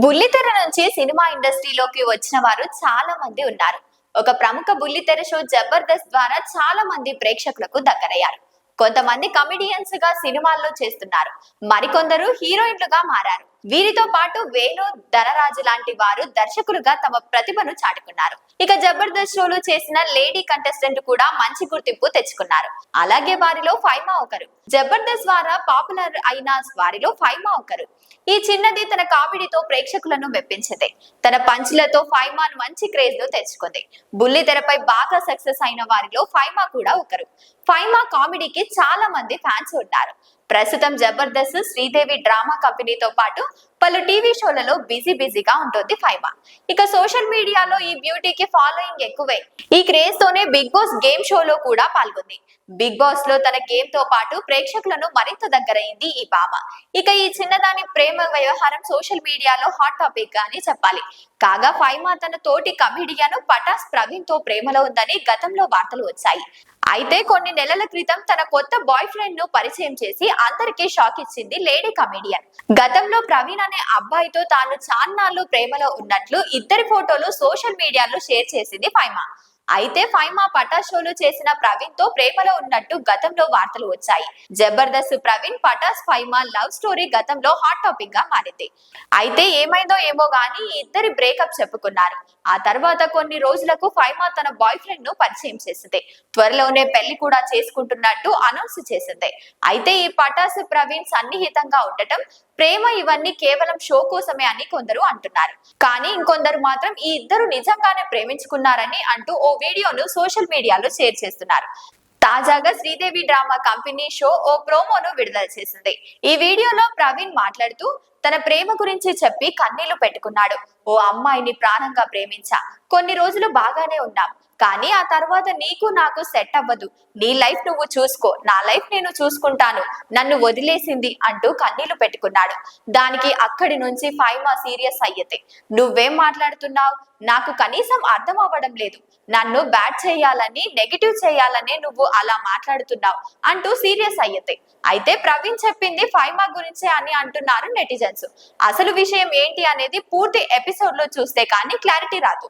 బుల్లితెర నుంచి సినిమా ఇండస్ట్రీలోకి వచ్చిన వారు చాలా మంది ఉన్నారు. ఒక ప్రముఖ బుల్లితెర షో జబర్దస్త్ ద్వారా చాలా మంది ప్రేక్షకులకు దగ్గరయ్యారు. కొంతమంది కమిడియన్స్గా సినిమాల్లో చేస్తున్నారు. మరికొందరు హీరోయిన్లుగా మారారు. వీరితో పాటు వేణు ధనరాజు లాంటి వారు దర్శకులుగా తమ ప్రతిభను చాటుకున్నారు. ఇక జబర్దస్త్ షోలో చేసిన లేడీ కంటెస్టెంట్ కూడా మంచి గుర్తింపు తెచ్చుకున్నారు. అలాగే వారిలో ఫైమా ఒకరు. జబర్దస్త్ ద్వారా పాపులర్ అయిన వారిలో ఫైమా ఒకరు. ఈ చిన్నది తన కామెడీతో ప్రేక్షకులను మెప్పించింది. తన పంచులతో ఫైమాన్ మంచి క్రేజ్ను తెచ్చుకుంది. బుల్లి తెరపై బాగా సక్సెస్ అయిన వారిలో ఫైమా కూడా ఒకరు. ఫైమా కామెడీకి చాలా మంది ఫ్యాన్స్ ఉన్నారు. ప్రస్తుతం జబర్దస్త్ శ్రీదేవి డ్రామా కంపెనీతో పాటు పలు టీవీ షోలలో బిజీ బిజీగా ఉంటుంది ఫైమా ఇక సోషల్ మీడియాలో ఈ బ్యూటీకి ఫాలోయింగ్ ఎక్కువే. ఈ క్రేజ్ తోనే బిగ్ బాస్ గేమ్ షోలో కూడా పాల్గొంది. బిగ్ బాస్లో తన గేమ్తో పాటు ప్రేక్షకులను మరింత దగ్గరైంది ఈ భామ ఇక ఈ చిన్నదాని ప్రేమ వ్యవహారం సోషల్ మీడియాలో హాట్ టాపిక్ అని చెప్పాలి. కాగా ఫైమా తన తోటి కమిడియన్ పటాస్ ప్రవీణ్తో ప్రేమలో ఉందని గతంలో వార్తలు వచ్చాయి. అయితే కొన్ని నెలల క్రితం తన కొత్త బాయ్ ఫ్రెండ్ను పరిచయం చేసి అందరికీ షాక్ ఇచ్చింది లేడీ కమెడియన్. గతంలో ప్రవీణ్ అనే అబ్బాయితో తాను చాన్నాళ్ళు ప్రేమలో ఉన్నట్లు ఇద్దరి ఫోటోలు సోషల్ మీడియాలో షేర్ చేసింది ఫైమా. అయితే ఫైమా పటాషోలు చేసిన ప్రవీణ్తో ప్రేమలో ఉన్నట్టు గతంలో వార్తలు వచ్చాయి. జబర్దస్త్ ప్రవీణ్ పటాస్ ఫైమా లవ్ స్టోరీ గతంలో హాట్ టాపిక్గా మారింది. అయితే ఏమైందో ఏమో గానీ ఇద్దరి బ్రేకప్ చెప్పుకున్నారు. ఆ తర్వాత కొన్ని రోజులకు ఫైమా తన బాయ్ ఫ్రెండ్ను పరిచయం చేసింది. త్వరలోనే పెళ్ళి కూడా చేసుకుంటున్నట్టు అనౌన్స్ చేసింది. అయితే ఈ పటాస్ ప్రవీణ్ సన్నిహితంగా ఉండటం ప్రేమ ఇవన్నీ కేవలం షో కోసమే అని కొందరు అంటున్నారు. కానీ ఇంకొందరు మాత్రం ఈ ఇద్దరు నిజంగానే ప్రేమించుకున్నారని అంటూ ఓ వీడియోను సోషల్ మీడియాలో షేర్ చేస్తున్నారు. తాజాగా శ్రీదేవి డ్రామా కంపెనీ షో ఓ ప్రోమోను విడుదల చేసింది. ఈ వీడియోలో ప్రవీణ్ మాట్లాడుతూ తన ప్రేమ గురించి చెప్పి కన్నీళ్ళు పెట్టుకున్నాడు. ఓ అమ్మాయిని ప్రాణంగా ప్రేమించా. కొన్ని రోజులు బాగానే ఉన్నాం. కానీ ఆ తర్వాత నీకు నాకు సెట్ అవ్వదు. నీ లైఫ్ నువ్వు చూసుకో. నా లైఫ్ నేను చూసుకుంటాను. నన్ను వదిలేసింది అంటూ కన్నీళ్ళు పెట్టుకున్నాడు. దానికి అక్కడి నుంచి ఫైమా సీరియస్ అయ్యతే. నువ్వేం మాట్లాడుతున్నావు? నాకు కనీసం అర్థం అవ్వడం లేదు. నన్ను బ్యాట్ చేయాలని నెగిటివ్ చేయాలనే నువ్వు అలా మాట్లాడుతున్నావు అంటూ సీరియస్ అయ్యతే. అయితే ప్రవీణ్ చెప్పింది ఫైమా గురించే అని అంటున్నారు నెటిజన్స్. అసలు విషయం ఏంటి అనేది పూర్తి ఎపిసోడ్లో చూస్తే కానీ క్లారిటీ రాదు.